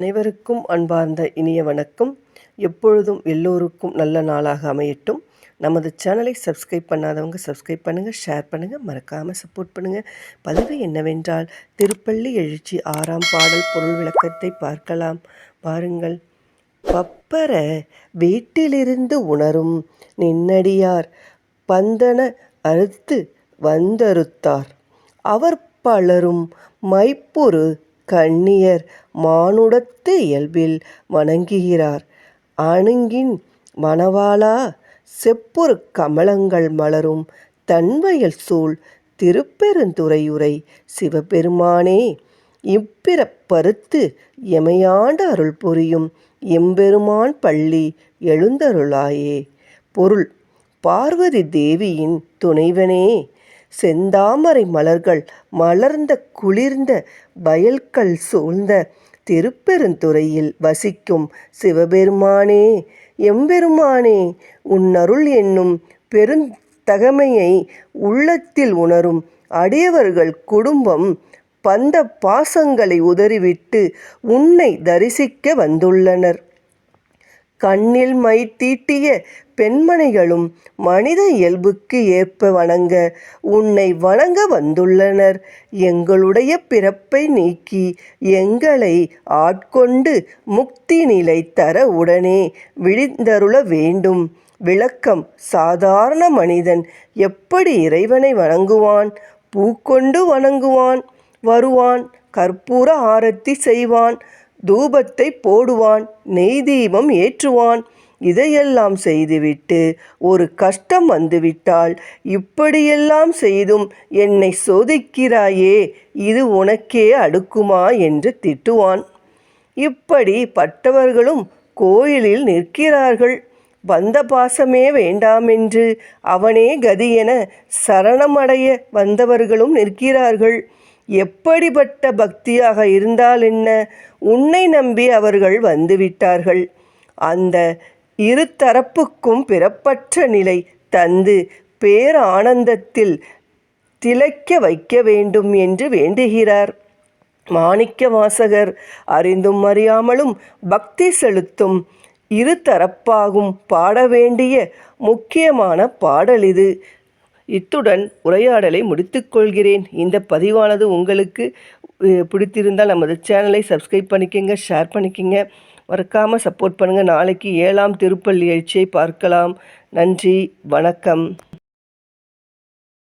அனைவருக்கும் அன்பார்ந்த இனிய வணக்கம். எப்பொழுதும் எல்லோருக்கும் நல்ல நாளாக அமையட்டும். நமது சேனலை சப்ஸ்கிரைப் பண்ணாதவங்க சப்ஸ்கிரைப் பண்ணுங்கள் ஷேர் பண்ணுங்கள் மறக்காமல் சப்போர்ட் பண்ணுங்கள் பதிவு என்னவென்றால் திருப்பள்ளி எழுச்சி ஆறாம் பாடல் பொருள் விளக்கத்தை பார்க்கலாம். பாருங்கள். பப்பர வீட்டிலிருந்து உணரும் நின்னடியார் பந்தன அறுத்து வந்தறுத்தார். அவர் பலரும் மைப்பொரு கண்ணியர் மானுடத்து இயல்பில் வணங்குகிறார். அணுங்கின் மணவாளா செப்புறு கமலங்கள் மலரும் தன்வயல் சூழ் திருப்பெருந்துறையுரை சிவபெருமானே இப்பிறப்பறுத்து எமையாண்ட அருள் புரியும் எம்பெருமான் பள்ளி எழுந்தருளாயே. பொருள் பார்வதி தேவியின் துணைவனே செந்தாமரை மலர்கள் மலர்ந்த குளிர்ந்த வயல்கள் சூழ்ந்த திருப்பெருந்துறையில் வசிக்கும் சிவபெருமானே எம்பெருமானே உன்னருள் என்னும் பெருந்தகமையை உள்ளத்தில் உணரும் அடியவர்கள் குடும்பம் பந்த பாசங்களை உதறிவிட்டு உன்னை தரிசிக்க வந்துள்ளனர். கண்ணில் மை தீட்டிய பெண்மணிகளும் மனித இயல்புக்கு ஏற்ப வணங்க உன்னை வணங்க வந்துள்ளனர். எங்களுடைய பிறப்பை நீக்கி எங்களை ஆட்கொண்டு முக்தி நிலை தர உடனே விழிந்தருள வேண்டும். விளக்கம் சாதாரண மனிதன் எப்படி இறைவனை வணங்குவான்? பூக்கொண்டு வணங்குவான் வருவான் கற்பூர ஆரத்தி செய்வான் தூபத்தை போடுவான் நெய் தீபம் ஏற்றுவான். இதையெல்லாம் செய்துவிட்டு ஒரு கஷ்டம் வந்துவிட்டால் இப்படியெல்லாம் செய்தும் என்னை சோதிக்கிறாயே இது உனக்கே அடுக்குமா என்று திட்டுவான். இப்படி பட்டவர்களும் கோயிலில் நிற்கிறார்கள். வந்த பாசமே வேண்டாமென்று அவனே கதி என சரணமடைய வந்தவர்களும் நிற்கிறார்கள். எப்படிப்பட்ட பக்தியாக இருந்தால் என்ன? உன்னை நம்பி அவர்கள் வந்துவிட்டார்கள். அந்த இரு தரப்புக்கும் பிறப்பற்ற நிலை தந்து பேர் ஆனந்தத்தில் திளைக்க வைக்க வேண்டும் என்று வேண்டுகிறார். மாணிக்க வாசகர் அறிந்தும் அறியாமலும் பக்தி செலுத்தும் இரு தரப்பாகும் பாட வேண்டிய முக்கியமான பாடல் இது. இத்துடன் உரையாடலை முடித்துக்கொள்கிறேன். இந்த பதிவானது உங்களுக்கு பிடித்திருந்தால் நமது சேனலை சப்ஸ்கிரைப் பண்ணிக்கோங்க ஷேர் பண்ணிக்கோங்க. மறக்காமல் சப்போர்ட் பண்ணுங்கள் நாளைக்கு ஏழாம் திருப்பள்ளி எழுச்சியை பார்க்கலாம். நன்றி வணக்கம்.